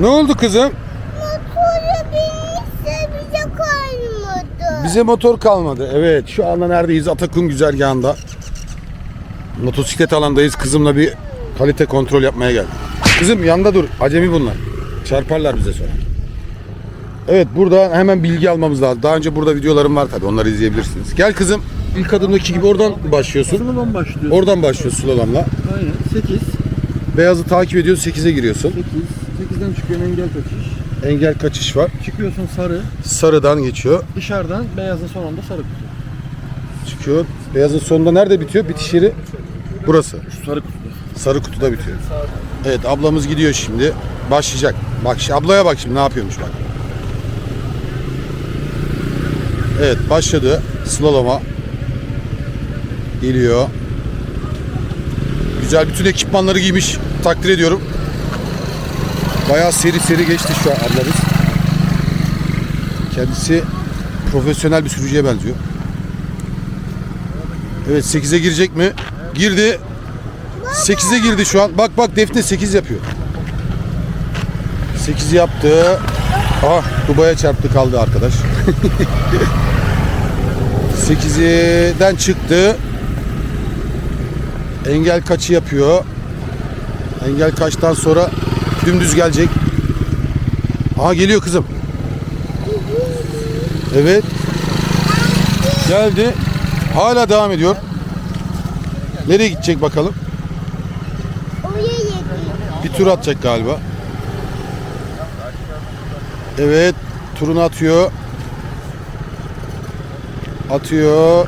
Ne oldu kızım? Motora binmişse bize kalmadı. Bize motor kalmadı. Evet şu anda neredeyiz? Atakum güzergahında. Motosiklet alandayız. Kızımla bir kalite kontrol yapmaya geldik. Kızım yanında dur. Acemi bunlar. Çarparlar bize sonra. Evet burada hemen bilgi almamız lazım. Daha önce burada videolarım var tabii. Onları izleyebilirsiniz. Gel kızım. İlk adımdaki gibi oradan başlıyorsun. Slalom başlıyorsun. Oradan başlıyorsun slalomla. Aynen. 8. Beyazı takip ediyorsun. 8'e giriyorsun. 8. 8'den çıkıyorsun engel kaçış. Engel kaçış var. Çıkıyorsun sarı. Sarıdan geçiyor. Dışarıdan beyazın sonunda sarı kutu. Çıkıyor. Beyazın sonunda nerede bitiyor? Bitiş yeri burası. Şu sarı kutuda. Sarı kutuda bitiyor. Evet ablamız gidiyor şimdi. Başlayacak. Bak ablaya bak şimdi ne yapıyormuş bak. Evet başladı. Slalom'a. Geliyor. Güzel bütün ekipmanları giymiş. Takdir ediyorum. Bayağı seri seri geçti şu an ablamız. Kendisi profesyonel bir sürücüye benziyor. Evet 8'e girecek mi? Girdi. 8'e girdi şu an. Bak bak Defne 8 yapıyor. 8 yaptı. Ah Dubai'ye çarptı kaldı arkadaş. 8'den çıktı. Engel kaçı yapıyor. Engel kaçtan sonra dümdüz gelecek. Aha geliyor kızım. Evet. Geldi. Hala devam ediyor. Nereye gidecek bakalım? Bir tur atacak galiba. Evet, turunu atıyor. Atıyor.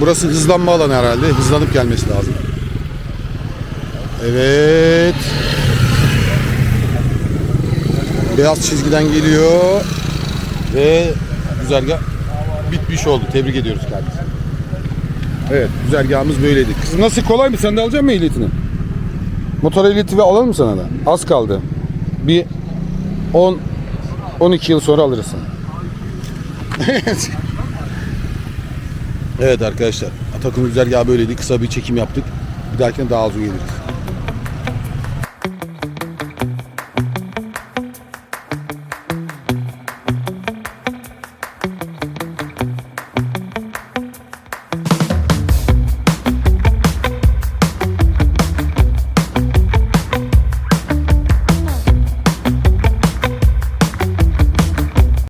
Burası hızlanma alanı herhalde. Hızlanıp gelmesi lazım. Evet. Beyaz çizgiden geliyor. Ve güzergah bitmiş oldu. Tebrik ediyoruz kendisini. Evet, güzergahımız böyleydi. Kızım nasıl kolay mı? Sen de alacak mısın ehliyetini? Motor ehliyeti ve alalım mı sana da? Az kaldı. Bir 10 12 yıl sonra alırsın. evet arkadaşlar. Atakum güzergahı böyleydi. Kısa bir çekim yaptık. Bir dahakine daha uzun geliriz.